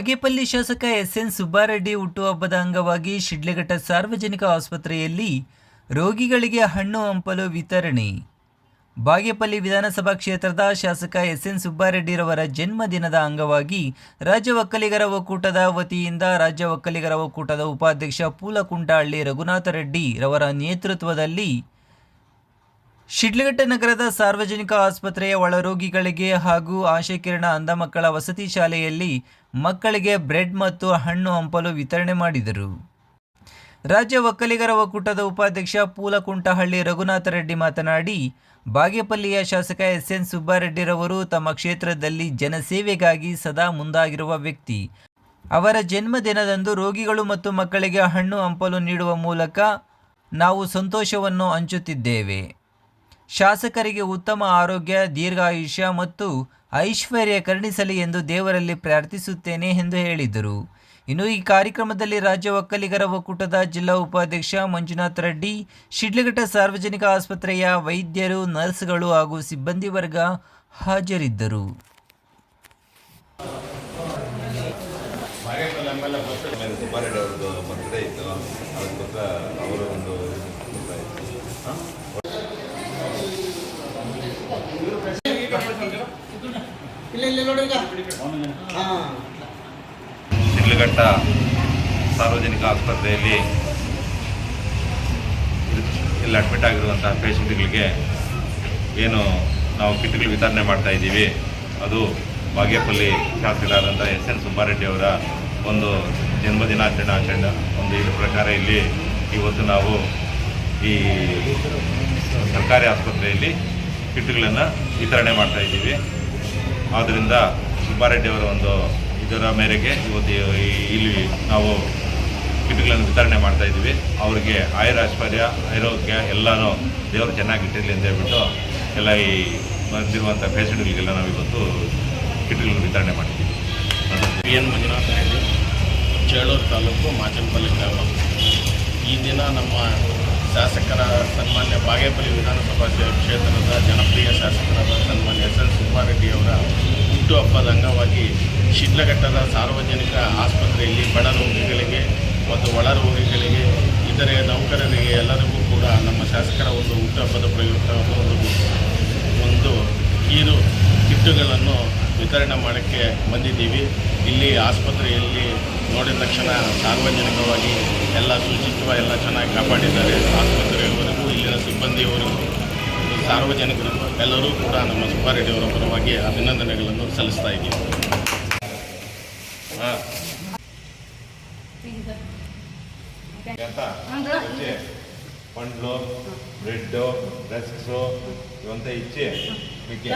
ಬಾಗೇಪಲ್ಲಿ ಶಾಸಕ S N Subbareddy ಹುಟ್ಟುಹಬ್ಬದ ಅಂಗವಾಗಿ ಶಿಡ್ಲಘಟ್ಟ ಸಾರ್ವಜನಿಕ ಆಸ್ಪತ್ರೆಯಲ್ಲಿ ರೋಗಿಗಳಿಗೆ ಹಣ್ಣು ಹಂಪಲು ವಿತರಣೆ. ಬಾಗೇಪಲ್ಲಿ ವಿಧಾನಸಭಾ ಕ್ಷೇತ್ರದ ಶಾಸಕ ಎಸ್ ಎನ್ ಸುಬ್ಬಾರೆಡ್ಡಿರವರ ಜನ್ಮದಿನದ ಅಂಗವಾಗಿ ರಾಜ್ಯ ಒಕ್ಕಲಿಗರ ಒಕ್ಕೂಟದ ವತಿಯಿಂದ ರಾಜ್ಯ ಒಕ್ಕಲಿಗರ ಒಕ್ಕೂಟದ ಉಪಾಧ್ಯಕ್ಷ ಪೂಲಕುಂಟಹಳ್ಳಿ ರಘುನಾಥ ರೆಡ್ಡಿ ರವರ ನೇತೃತ್ವದಲ್ಲಿ ಶಿಡ್ಲಘಟ್ಟ ನಗರದ ಸಾರ್ವಜನಿಕ ಆಸ್ಪತ್ರೆಯ ಒಳರೋಗಿಗಳಿಗೆ ಹಾಗೂ ಆಶಾಕಿರಣ ಅಂಧ ಮಕ್ಕಳ ವಸತಿ ಶಾಲೆಯಲ್ಲಿ ಮಕ್ಕಳಿಗೆ ಬ್ರೆಡ್ ಮತ್ತು ಹಣ್ಣು ಹಂಪಲು ವಿತರಣೆ ಮಾಡಿದರು. ರಾಜ್ಯ ಒಕ್ಕಲಿಗರ ಒಕ್ಕೂಟದ ಉಪಾಧ್ಯಕ್ಷ ಪೂಲಕುಂಟಹಳ್ಳಿ ರಘುನಾಥ ರೆಡ್ಡಿ ಮಾತನಾಡಿ, ಬಾಗೇಪಲ್ಲಿಯ ಶಾಸಕ ಎಸ್ ಎನ್ ಸುಬ್ಬಾರೆಡ್ಡಿರವರು ತಮ್ಮ ಕ್ಷೇತ್ರದಲ್ಲಿ ಜನಸೇವೆಗಾಗಿ ಸದಾ ಮುಂದಾಗಿರುವ ವ್ಯಕ್ತಿ. ಅವರ ಜನ್ಮದಿನದಂದು ರೋಗಿಗಳು ಮತ್ತು ಮಕ್ಕಳಿಗೆ ಹಣ್ಣು ಹಂಪಲು ನೀಡುವ ಮೂಲಕ ನಾವು ಸಂತೋಷವನ್ನು ಹಂಚುತ್ತಿದ್ದೇವೆ. ಶಾಸಕರಿಗೆ ಉತ್ತಮ ಆರೋಗ್ಯ, ದೀರ್ಘಾಯುಷ್ಯ ಮತ್ತು ಐಶ್ವರ್ಯ ಕರುಣಿಸಲಿ ಎಂದು ದೇವರಲ್ಲಿ ಪ್ರಾರ್ಥಿಸುತ್ತೇನೆ ಎಂದು ಹೇಳಿದರು. ಇನ್ನು ಈ ಕಾರ್ಯಕ್ರಮದಲ್ಲಿ ರಾಜ್ಯ ಒಕ್ಕಲಿಗರ ಒಕ್ಕೂಟದ ಜಿಲ್ಲಾ ಉಪಾಧ್ಯಕ್ಷ ಮಂಜುನಾಥ್ ರೆಡ್ಡಿ, ಶಿಡ್ಲಘಟ್ಟ ಸಾರ್ವಜನಿಕ ಆಸ್ಪತ್ರೆಯ ವೈದ್ಯರು, ನರ್ಸ್ಗಳು ಹಾಗೂ ಸಿಬ್ಬಂದಿ ವರ್ಗ ಹಾಜರಿದ್ದರು. ಬಾಗೇಪಲ್ಲಿ ಎಂ ಶಿಡ್ಲಘಟ್ಟ ಸಾರ್ವಜನಿಕ ಆಸ್ಪತ್ರೆಯಲ್ಲಿ ಇಲ್ಲಿ ಅಡ್ಮಿಟ್ ಆಗಿರುವಂತಹ ಪೇಷಂಟ್ಗಳಿಗೆ ಏನು ನಾವು ಕಿಟ್ಗಳು ವಿತರಣೆ ಮಾಡ್ತಾ ಇದ್ದೀವಿ. ಅದು ಬಾಗೇಪಲ್ಲಿ ಶಾಸಕರಾದಂಥ ಎಸ್ ಎನ್ ಸುಬ್ಬಾರೆಡ್ಡಿ ಅವರ ಒಂದು ಜನ್ಮದಿನಾಚರಣೆ ಆಚರಣೆ. ಒಂದು ಇದ್ರ ಪ್ರಕಾರ ಇಲ್ಲಿ ಇವತ್ತು ನಾವು ಈ ಸರ್ಕಾರಿ ಆಸ್ಪತ್ರೆಯಲ್ಲಿ ಕಿಟ್ಗಳನ್ನು ವಿತರಣೆ ಮಾಡ್ತಾ ಇದ್ದೀವಿ. ಆದ್ದರಿಂದ ಸುಬ್ಬಾರೆಡ್ಡಿಯವರ ಒಂದು ಇದರ ಮೇರೆಗೆ ಇವತ್ತು ಇಲ್ಲಿ ನಾವು ಕಿಟ್ಗಳನ್ನು ವಿತರಣೆ ಮಾಡ್ತಾ ಇದ್ದೀವಿ. ಅವರಿಗೆ ಆಯುರ ಐಶ್ವರ್ಯ ಆರೋಗ್ಯ ಎಲ್ಲನೂ ದೇವರು ಚೆನ್ನಾಗಿ ಇಟ್ಟಿರಲಿ ಅಂತ ಹೇಳ್ಬಿಟ್ಟು ಎಲ್ಲ ಈ ಬಂದಿರುವಂಥ ಪೇಷಂಟ್ಗಳಿಗೆಲ್ಲ ನಾವು ಇವತ್ತು ಕಿಟ್ಗಳನ್ನು ವಿತರಣೆ ಮಾಡಿದ್ದೀವಿ ಬಿ ಎನ್ ಮಂಜುನಾಥ ರೆಡ್ಡಿ ಚೇಳೂರು ತಾಲೂಕು ಮಾಚನಪಲ್ಲಿ ಗ್ರಾಮ. ಈ ದಿನ ನಮ್ಮ ಶಾಸಕರ ಸನ್ಮಾನ್ಯ ಬಾಗೇಪಲ್ಲಿ ವಿಧಾನಸಭಾ ಕ್ಷೇ- ಕ್ಷೇತ್ರದ ಜನಪ್ರಿಯ ಶಾಸಕರಾದ ಸನ್ಮಾನ್ಯ ಎಸ್ ಎಲ್ ಸುಬ್ಬಾರೆಡ್ಡಿಯವರ ಹುಟ್ಟುಹಬ್ಬದ ಅಂಗವಾಗಿ ಶಿಡ್ಲಘಟ್ಟದ ಸಾರ್ವಜನಿಕ ಆಸ್ಪತ್ರೆಯಲ್ಲಿ ಬಡ ರೋಗಿಗಳಿಗೆ ಮತ್ತು ಒಳ ರೋಗಿಗಳಿಗೆ, ಇತರೆ ನೌಕರರಿಗೆ ಎಲ್ಲರಿಗೂ ಕೂಡ ನಮ್ಮ ಶಾಸಕರ ಒಂದು ಹುಟ್ಟುಹಬ್ಬದ ಪ್ರಯುಕ್ತ ಒಂದು ಒಂದು ಕೀರು ಕಿಟ್ಟುಗಳನ್ನು ವಿತರಣೆ ಮಾಡೋಕ್ಕೆ ಬಂದಿದ್ದೀವಿ. ಇಲ್ಲಿ ಆಸ್ಪತ್ರೆಯಲ್ಲಿ ನೋಡಿದ ತಕ್ಷಣ ಸಾರ್ವಜನಿಕವಾಗಿ ಎಲ್ಲ ಶುಚಿತ್ವ ಎಲ್ಲ ಚೆನ್ನಾಗಿ ಕಾಪಾಡಿದ್ದಾರೆ. ಆಸ್ಪತ್ರೆಯವರೆಗೂ ಇಲ್ಲಿನ ಸಿಬ್ಬಂದಿಯವರೆಗೂ ಸಾರ್ವಜನಿಕರು ಎಲ್ಲರೂ ಕೂಡ ನಮ್ಮ ಸುಬ್ಬಾರೆಡ್ಡಿಯವರ ಪರವಾಗಿ ಅಭಿನಂದನೆಗಳನ್ನು ಸಲ್ಲಿಸ್ತಾ ಇದ್ದೀವಿ. ಹಾಂ. పండ్లు బ్రెడ్ డ్రెస్క్స్ ఇవంతా ఇచ్చి. మీకు